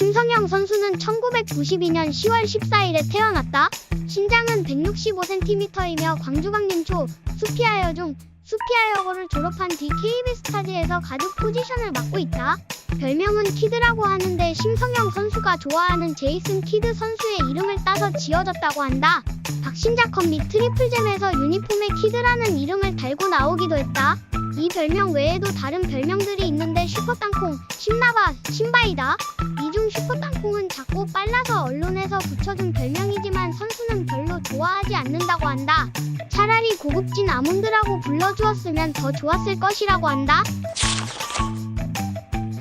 심성영 선수는 1992년 10월 14일에 태어났다. 신장은 165cm이며 광주광림초 수피아여 중 수피아여고를 졸업한 뒤 KB 스타즈에서 가드 포지션을 맡고 있다. 별명은 키드라고 하는데 심성영 선수가 좋아하는 제이슨 키드 선수의 이름을 따서 지어졌다고 한다. 박신자컵 및 트리플잼에서 유니폼에 키드라는 이름을 달고 나오기도 했다. 이 별명 외에도 다른 별명들이 있는데 슈퍼땅콩, 신나바, 신바이다. 빨라서 언론에서 붙여준 별명이지만 선수는 별로 좋아하지 않는다고 한다. 차라리 고급진 아몬드라고 불러주었으면 더 좋았을 것이라고 한다.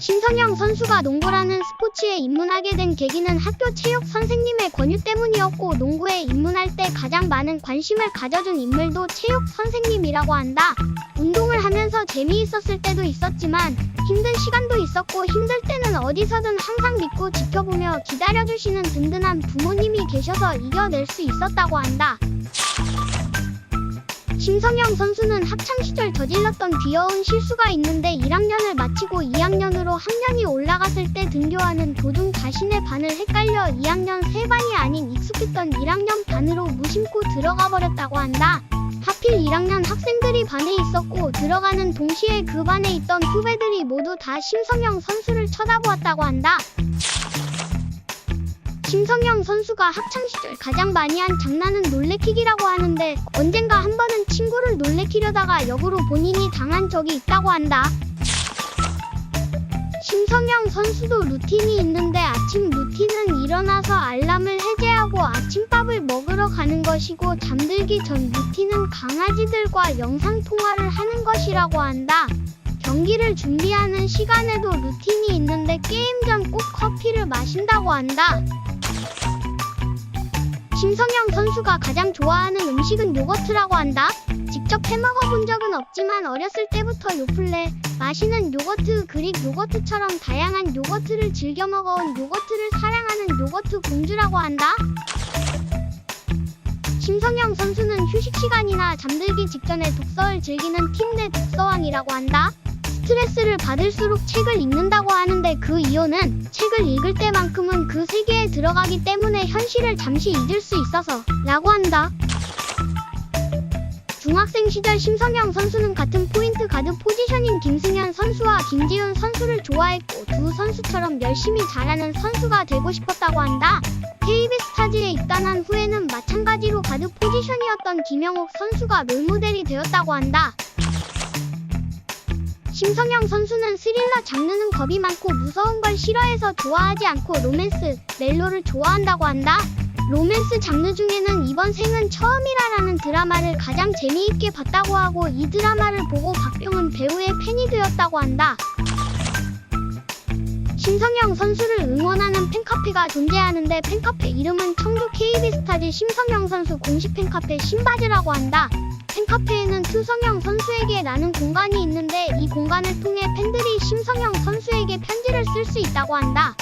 신성영 선수가 농구라는 스포츠에 입문하게 된 계기는 학교 체육 선생님의 권유 때문이었고 농구에 입문할 때 가장 많은 관심을 가져준 인물도 체육 선생님이라고 한다. 운동을 하면서 재미있었을 때도 있었지만 힘든 시간도 있었고 힘들 때는 어디서든 항상 믿고 지켜보며 기다려주시는 든든한 부모님이 계셔서 이겨낼 수 있었다고 한다. 심성영 선수는 학창시절 저질렀던 귀여운 실수가 있는데 1학년을 마치고 2 학년이 올라갔을 때 등교하는 도중 자신의 반을 헷갈려 2학년 새 반이 아닌 익숙했던 1학년 반으로 무심코 들어가 버렸다고 한다. 하필 1학년 학생들이 반에 있었고 들어가는 동시에 그 반에 있던 후배들이 모두 다 심성영 선수를 쳐다보았다고 한다. 심성영 선수가 학창시절 가장 많이 한 장난은 놀래키기라고 하는데 언젠가 한 번은 친구를 놀래키려다가 역으로 본인이 당한 적이 있다고 한다. 심성영 선수도 루틴이 있는데 아침 루틴은 일어나서 알람을 해제하고 아침밥을 먹으러 가는 것이고 잠들기 전 루틴은 강아지들과 영상통화를 하는 것이라고 한다. 경기를 준비하는 시간에도 루틴이 있는데 게임 전 꼭 커피를 마신다고 한다. 심성영 선수가 가장 좋아하는 음식은 요거트라고 한다. 직접 해먹어 본 적은 없지만 어렸을 때부터 요플레, 마시는 요거트, 그릭 요거트처럼 다양한 요거트를 즐겨 먹어온 요거트를 사랑하는 요거트 공주라고 한다. 심성영 선수는 휴식 시간이나 잠들기 직전에 독서를 즐기는 팀 내 독서왕이라고 한다. 스트레스를 받을수록 책을 읽는다고 하는데 그 이유는 책을 읽을 때만큼은 그 세계에 들어가기 때문에 현실을 잠시 잊을 수 있어서 라고 한다. 중학생 시절 심성영 선수는 같은 포인트 가드 포지션인 선수와 김지훈 선수를 좋아했고 두 선수처럼 열심히 잘하는 선수가 되고 싶었다고 한다. KB 스타즈에 입단한 후에는 마찬가지로 가드 포지션이었던 김영옥 선수가 롤모델이 되었다고 한다. 심성영 선수는 스릴러 장르는 겁이 많고 무서운 걸 싫어해서 좋아하지 않고 로맨스, 멜로를 좋아한다고 한다. 로맨스 장르 중에는 이번 생은 처음이라라는 드라마를 가장 재미있게 봤다고 하고 이 드라마를 보고 박병은 배우의 팬이 되었다고 한다. 심성영 선수를 응원하는 팬카페가 존재하는데 팬카페 이름은 청주 KB스타즈 심성영 선수 공식 팬카페 신바즈라고 한다. 팬카페에는 투성영 선수에게 라는 공간이 있는데 이 공간을 통해 팬들이 심성영 선수에게 편지를 쓸 수 있다고 한다.